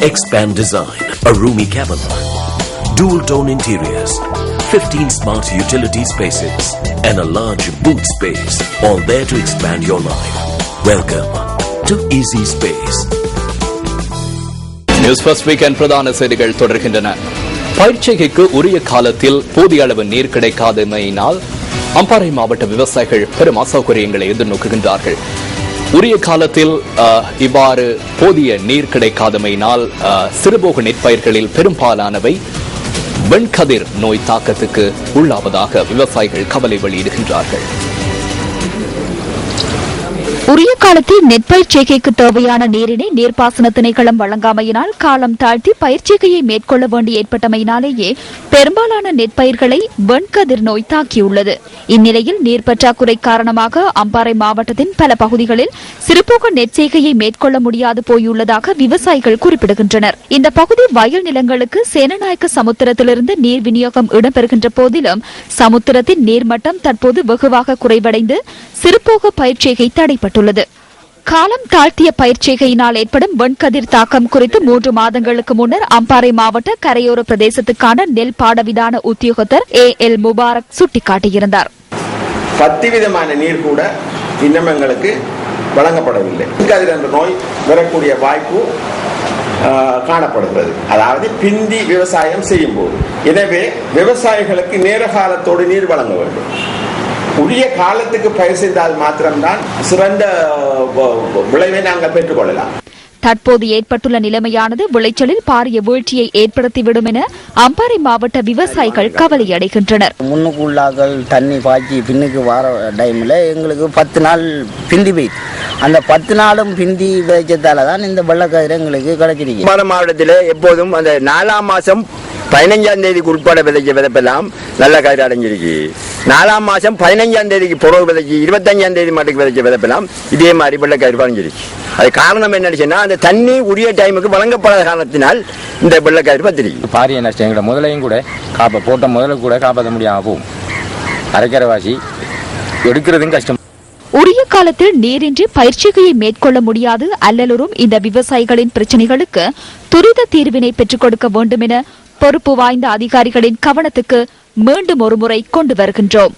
Expand Design, a roomy cabin, dual tone interiors, 15 smart utility spaces, and a large boot space, all there to expand your life. Welcome to Easy Space. News first weekend பிரதான செய்திகள் தொடர்கின்றன பயிற்சிகைக்கு உரிய காலத்தில் போதிய அளவு நீர் கிடைக்காதமையினால் அம்பாறை மாவட்ட விவசாயிகள் பெரும் அசௌகரியங்களை எதிர்நோக்குகின்றார்கள் உரிய காலத்தில் இவ்வாறு போதிய நீர் கிடைக்காதமையினால் சிறுபோக நெற்பயிர்களில் பெரும்பாலானவை வெண்கதிர் நோய் தாக்கத்துக்கு உள்ளாவதாக விவசாயிகள் கவலை வெளியிடுகின்றார்கள். உரிய காலத்தில் நெற்பயிர் செய்கைக்கு தேவையான நீரினை நீர்ப்பாசன திணைக்களம் வழங்காமையினால் காலம் தாழ்த்தி பயிர்ச்செய்கையை மேற்கொள்ள வேண்டி ஏற்பட்டமையினாலேயே பெரும்பாலான நெற்பயிர்களை வெண்கதிர் நோய் தாக்கியுள்ளது. இந்நிலையில் நீர் பற்றாக்குறை காரணமாக அம்பாறை மாவட்டத்தின் பல பகுதிகளில் சிறுபோக நெற்செய்கையை மேற்கொள்ள முடியாது போயுள்ளதாக விவசாயிகள் குறிப்பிடுகின்றனர். இந்த பகுதி வயல் நிலங்களுக்கு சேனநாயக்க சமுத்திரத்திலிருந்து நீர் விநியோகம் இடம்பெறுகின்ற போதிலும் சமுத்திரத்தின் நீர்மட்டம் தற்போது வெகுவாக குறைவடைந்து சிறுபோக பயிர்ச்செய்கை தெரிவிக்கப்பட்டுள்ளது காலம் தாழ்த்திய பயிர்ச்செய்கையினால் ஏற்படும் வெண்கதிர் தாக்கம் குறித்து மூன்று மாதங்களுக்கு முன்னர் அம்பாறை மாவட்ட கரையோர பிரதேசத்துக்கான நெல் பாடவிதான உத்தியோகத்தர் ஏ எல் முபாரக் சுட்டிக்காட்டியிருந்தார். பத்து விதமான நீர் கூட இன்னும் எங்களுக்கு வழங்கப்படவில்லை. கதிர் என்ற நோய் வரக்கூடிய வாய்ப்பு காணப்படுகிறது. அதாவது பிந்தி விவசாயம் செய்யும் போது எனவே விவசாயிகளுக்கு நேர காலத்தோடு நீர் வழங்க வேண்டும். உரிய காலத்துக்கு பயிர் செய்தால் மாத்திரம்தான் சிறந்த விளைவை நாங்கள் பெற்றுக்கொள்ளலாம். தற்போது ஏற்பட்டுள்ள நிலைமையானது விளைச்சலில் பாரிய வீழ்ச்சியை ஏற்படுத்திவிடும் என அம்பாறை மாவட்ட விவசாயிகள் கவலையடைகின்றனர். முன்னுக்கு உள்ளாக்கள் தண்ணி பாய்ச்சி பின்னுக்கு வர டைமில் எங்களுக்கு பத்து நாள் பிந்தி போயிடுச்சு அந்த பத்து நாளும் பிந்தி விதைச்சதால தான் இந்த வெள்ளக்கதிரை எங்களுக்கு கிடைச்சிருக்கு. மாவட்டத்தில் எப்போதும் அந்த நாலாம் மாசம் பதினஞ்சாம் தேதிக்கு உட்பட விதைக்க விதைப்பெல்லாம் நல்ல கயிறு அடைஞ்சிருக்கு. நாலாம் மாசம் பதினஞ்சாம் தேதிக்கு புறவு விதைச்சி இருபத்தஞ்சாம் தேதி மாட்டுக்கு விதைக்க விதைப்பெல்லாம் இதே மாதிரி வெள்ள கயிறு பறிஞ்சிருக்கு அது காரணம் என்னன்னு சொன்னா அந்த தண்ணி உரிய டைமுக்கு வழங்கப்படாத காரணத்தினால் இந்த வெள்ள கயிறு பத்திரிக்கை. பாரிய நஷ்டம் எங்களை முதலையும் கூட காப்ப போட்ட முதல்ல கூட காப்பாற்ற முடியாம போகும். அரைக்கரைவாசி எடுக்கிறதும் கஷ்டம். உரிய காலத்தில் நீரின்றி பயிற்சிகையை மேற்கொள்ள முடியாது. அல்லலுறும் இந்த விவசாயிகளின் பிரச்சினைகளுக்கு துரித தீர்வினை பெற்றுக் கொடுக்க வேண்டும் என பொறுப்பு வாய்ந்த அதிகாரிகளின் கவனத்துக்கு மீண்டும் ஒருமுறை கொண்டு வருகின்றோம்.